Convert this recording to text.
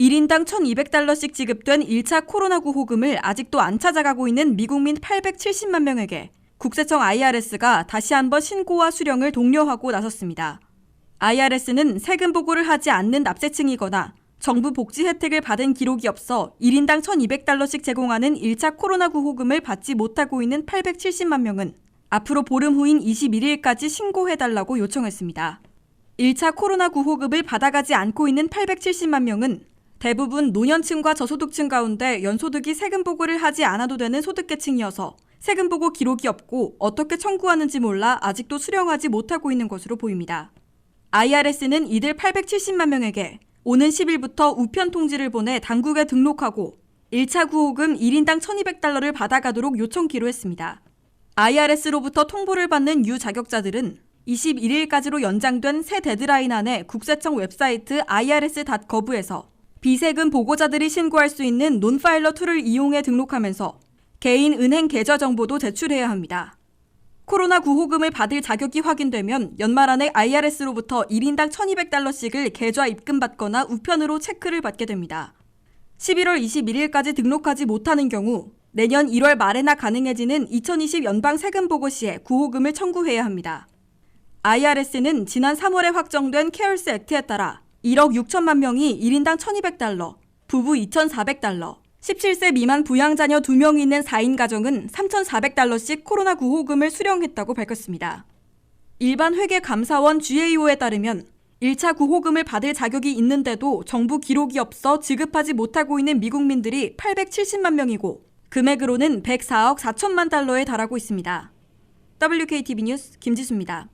1인당 1,200달러씩 지급된 1차 코로나 구호금을 아직도 안 찾아가고 있는 미국민 870만 명에게 국세청 IRS가 다시 한번 신고와 수령을 독려하고 나섰습니다. IRS는 세금 보고를 하지 않는 납세층이거나 정부 복지 혜택을 받은 기록이 없어 1인당 1,200달러씩 제공하는 1차 코로나 구호금을 받지 못하고 있는 870만 명은 앞으로 보름 후인 21일까지 신고해달라고 요청했습니다. 1차 코로나 구호급을 받아가지 않고 있는 870만 명은 대부분 노년층과 저소득층 가운데 연소득이 세금 보고를 하지 않아도 되는 소득계층이어서 세금 보고 기록이 없고 어떻게 청구하는지 몰라 아직도 수령하지 못하고 있는 것으로 보입니다. IRS는 이들 870만 명에게 오는 10일부터 우편 통지를 보내 당국에 등록하고 1차 구호금 1인당 1,200달러를 받아가도록 요청기로 했습니다. IRS로부터 통보를 받는 유 자격자들은 21일까지로 연장된 새 데드라인 안에 국세청 웹사이트 irs.gov에서 비세금 보고자들이 신고할 수 있는 논파일러 툴을 이용해 등록하면서 개인 은행 계좌 정보도 제출해야 합니다. 코로나 구호금을 받을 자격이 확인되면 연말 안에 IRS로부터 1인당 1,200달러씩을 계좌 입금받거나 우편으로 체크를 받게 됩니다. 11월 21일까지 등록하지 못하는 경우 내년 1월 말에나 가능해지는 2020 연방 세금 보고 시에 구호금을 청구해야 합니다. IRS는 지난 3월에 확정된 케어스 액트에 따라 1억 6천만 명이 1인당 1,200달러, 부부 2,400달러, 17세 미만 부양자녀 2명이 있는 4인 가정은 3,400달러씩 코로나 구호금을 수령했다고 밝혔습니다. 일반 회계감사원 GAO에 따르면 1차 구호금을 받을 자격이 있는데도 정부 기록이 없어 지급하지 못하고 있는 미국민들이 870만 명이고 금액으로는 104억 4천만 달러에 달하고 있습니다. WKTV 뉴스 김지수입니다.